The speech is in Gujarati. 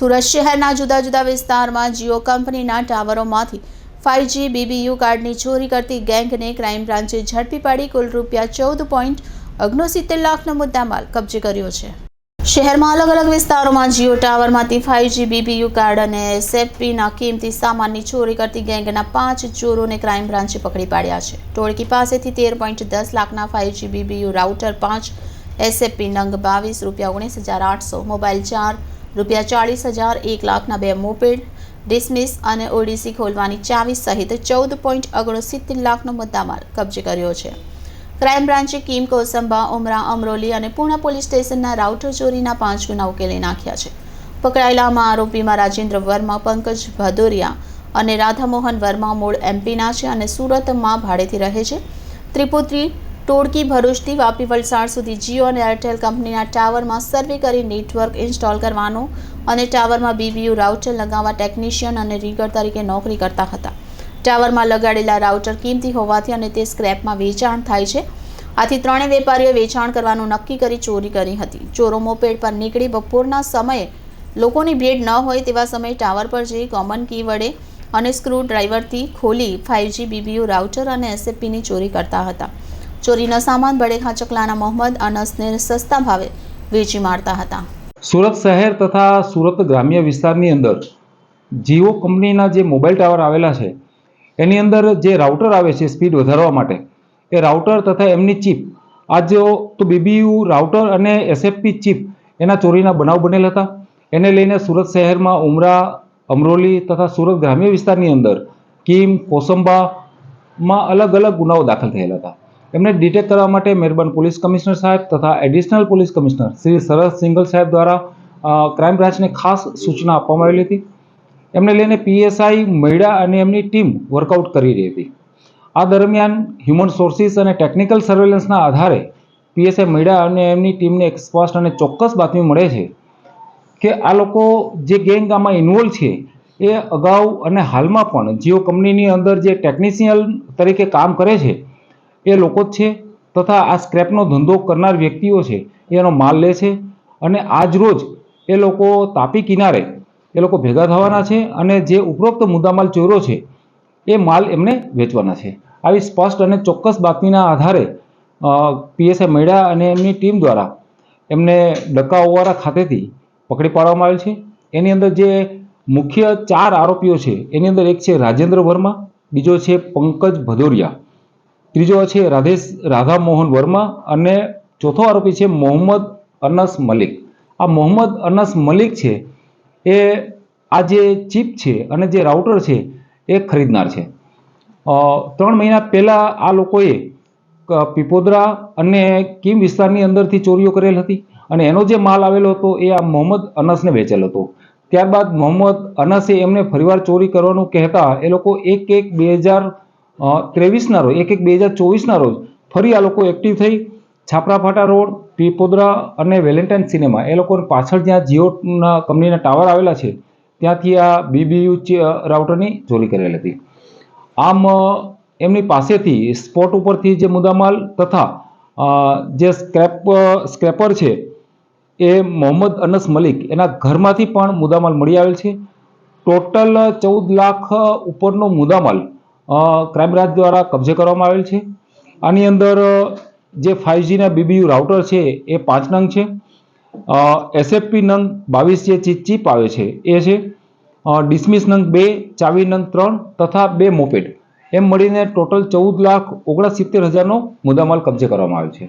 સુરત શહેરના જુદા જુદા વિસ્તારમાં જીઓ કંપનીના ટાવરોમાંથી ફાઇવજી બીબીયુ કાર્ડની ચોરી કરતી ગેંગને ક્રાઇમ બ્રાન્ચે ઝડપી પાડી કુલ રૂપિયા ચૌદ પોઈન્ટ ઓગણસિત્તેર લાખનો મુદ્દામાલ કબજે કર્યો છે. શહેરમાં અલગ અલગ વિસ્તારોમાં જીઓ ટાવરમાંથી ફાઇવજી બીબીયુ કાર્ડ અને એસએફપીના કિંમતી સામાનની ચોરી કરતી ગેંગના પાંચ ચોરોને ક્રાઇમ બ્રાન્ચે પકડી પાડ્યા છે. ટોળકી પાસેથી તેર પોઈન્ટ દસ લાખના ફાઇવજી બીબીયુ રાઉટર પાંચ એસએફપી નંગ બાવીસ રૂપિયા ઓગણીસ હજાર આઠસો, મોબાઈલ ચાર રૂપિયા ચાળીસ હજાર, એક લાખના બે મોપેડ, ડિસમિસ અને ઓડીસી ખોલવાની ચાવી સહિત ચૌદ પોઈન્ટ ઓગણસિત્તેર લાખનો મુદ્દામાલ કબજે કર્યો છે. ક્રાઇમ બ્રાન્ચે કિમ કોસંબા, ઉમરા, અમરોલી અને પૂણા પોલીસ સ્ટેશનના રાઉટર ચોરીના પાંચ ગુના ઉકેલી નાખ્યા છે. પકડાયેલામાં આરોપીમાં રાજેન્દ્ર વર્મા, પંકજ ભાદોરિયા અને રાધામોહન વર્મા મૂળ એમપીના છે અને સુરતમાં ભાડેથી રહે છે. ત્રિપુત્રી ટોળકી ભરૂચથી વાપી વલસાડ સુધી જીઓ અને એરટેલ કંપનીના ટાવરમાં સર્વે કરી નેટવર્ક ઇન્સ્ટોલ કરવાનો અને ટાવરમાં બીબીયુ રાઉટર લગાવવા ટેકનિશિયન અને રીગર તરીકે નોકરી કરતા હતા. ટાવરમાં લગાડેલા રાઉટર કિંમતી હોવાથી અને તે સ્ક્રેપમાં વેચાણ થાય છે. આથી ત્રણેય વેપારીઓએ વેચાણ કરવાનું નક્કી કરી ચોરી કરી હતી. ચોરો મોપેડ પર નીકળી બપોરના સમયે લોકોની ભીડ ન હોય તેવા સમયે ટાવર પર જઈ કોમન કી વડે અને સ્ક્રૂ ડ્રાઈવરથી ખોલી ફાઇવજી બીબીયુ રાઉટર અને એસએપીની ચોરી કરતા હતા. ચોરીનો સામાન બડેખા ચકલાના મોહમ્મદ અનસને સસ્તા ભાવે વેચી મારતા હતા. સુરત શહેર તથા સુરત ગ્રામ્ય વિસ્તારની અંદર જીઓ કંપનીના જે મોબાઈલ ટાવર આવેલા છે, એની અંદર જે રાઉટર આવે છે સ્પીડ વધારવા માટે, એ રાઉટર તથા એમની ચીપ, આ જો તો બીબીયુ રાઉટર અને એસએફપી ચીપ એના ચોરીના બનાવ બનેલ હતા. એને લઈને સુરત શહેરમાં ઉમરા, અમરોલી તથા સુરત ગ્રામ્ય વિસ્તારની અંદર કીમ કોસંબામાં અલગ અલગ ગુનાઓ દાખલ થયેલા હતા. એમને ડિટેક્ટ કરવા માટે મહેરબાન પોલીસ કમિશનર સાહેબ તથા એડિશનલ પોલીસ કમિશનર શ્રી સરસ સિંગલ સાહેબ દ્વારા ક્રાઇમ બ્રાન્ચને ખાસ સૂચના આપવામાં આવેલી હતી. એમને લઈને પીએસઆઈ મૈડા અને એમની ટીમ વર્કઆઉટ કરી રહી હતી. આ દરમિયાન હ્યુમન સોર્સિસ અને ટેકનિકલ સર્વેલન્સના આધારે પીએસઆઈ મૈડા અને એમની ટીમને એક સ્પષ્ટ અને ચોક્કસ બાતમી મળે છે કે આ લોકો જે ગેંગ આમાં ઇન્વોલ્વ છે, એ અગાઉ અને હાલમાં પણ જીઓ કંપનીની અંદર જે ટેકનિશિયન તરીકે કામ કરે છે એ લોકો જ છે તથા આ સ્ક્રેપનો ધંધો કરનાર વ્યક્તિઓ છે, એનો માલ લે છે અને આજ રોજ એ લોકો તાપી કિનારે એ લોકો ભેગા થવાના છે અને જે ઉપરોક્ત મુદ્દામાલ ચોર્યો છે, એ માલ એમને વેચવાના છે. આવી સ્પષ્ટ અને ચોક્કસ બાતમીના આધારે પીએસઆઈ મળ્યા અને એમની ટીમ દ્વારા એમને ડકાઓવાળા ખાતેથી પકડી પાડવામાં આવેલ છે. એની અંદર જે મુખ્ય ચાર આરોપીઓ છે, એની અંદર એક છે રાજેન્દ્ર વર્મા, બીજો છે પંકજ ભદોરિયા. ત્રીજો છે રાધેશ રાધા મોહન વર્મા અને ચોથો આરોપી છે મોહમ્મદ અનસ મલિક. આ મોહમ્મદ અનસ મલિક છે, એ આ જે ચીપ છે અને જે રાઉટર છે, એ ખરીદનાર છે. ત્રણ મહિના પહેલાં આ લોકોએ પીપોદરા અને કિમ વિસ્તારની અંદરથી ચોરીઓ કરેલ હતી અને એનો જે માલ આવેલો હતો એ આ મોહમ્મદ અનસને વેચેલ હતો. ત્યારબાદ મોહમ્મદ અનસે એમને ફરીવાર ચોરી કરવાનું કહેતા એ લોકો એક એક બે હજાર ત્રેવીસના રોજ, એક એક બે હજાર ચોવીસના રોજ ફરી આ લોકો એક્ટિવ થઈ. છાપરાફાટા રોડ પીપોદરા અને વેલેન્ટાઇન સિનેમા. એ લોકો પાછળ જ્યાં જીઓના કંપનીના ટાવર આવેલા છે, ત્યાંથી આ બીબીયુ રાઉટરની ચોરી કરેલી હતી. આમ એમની પાસેથી સ્પોટ ઉપરથી જે મુદ્દામાલ તથા જે સ્ક્રેપ સ્ક્રેપર છે, એ મોહમ્મદ અનસ મલિક એના ઘરમાંથી પણ મુદ્દામાલ મળી આવેલ છે. ટોટલ ચૌદ લાખ ઉપરનો મુદ્દામાલ ક્રાઇમ બ્રાન્ચ દ્વારા કબજે કરવામાં આવેલ છે. આની અંદર જે ફાઇવજીના બીબીયુ રાઉટર છે, એ પાંચ નંગ છે. એસએફપી નંગ બાવીસ જે ચીપ આવે છે, એ છે. ડિસમિસ નંગ બે, ચાવી નંગ ત્રણ તથા બે મોપેડ એમ મળીને ટોટલ ચૌદ લાખ ઓગણસિત્તેર હજારનો મુદ્દામાલ કબજે કરવામાં આવ્યો છે.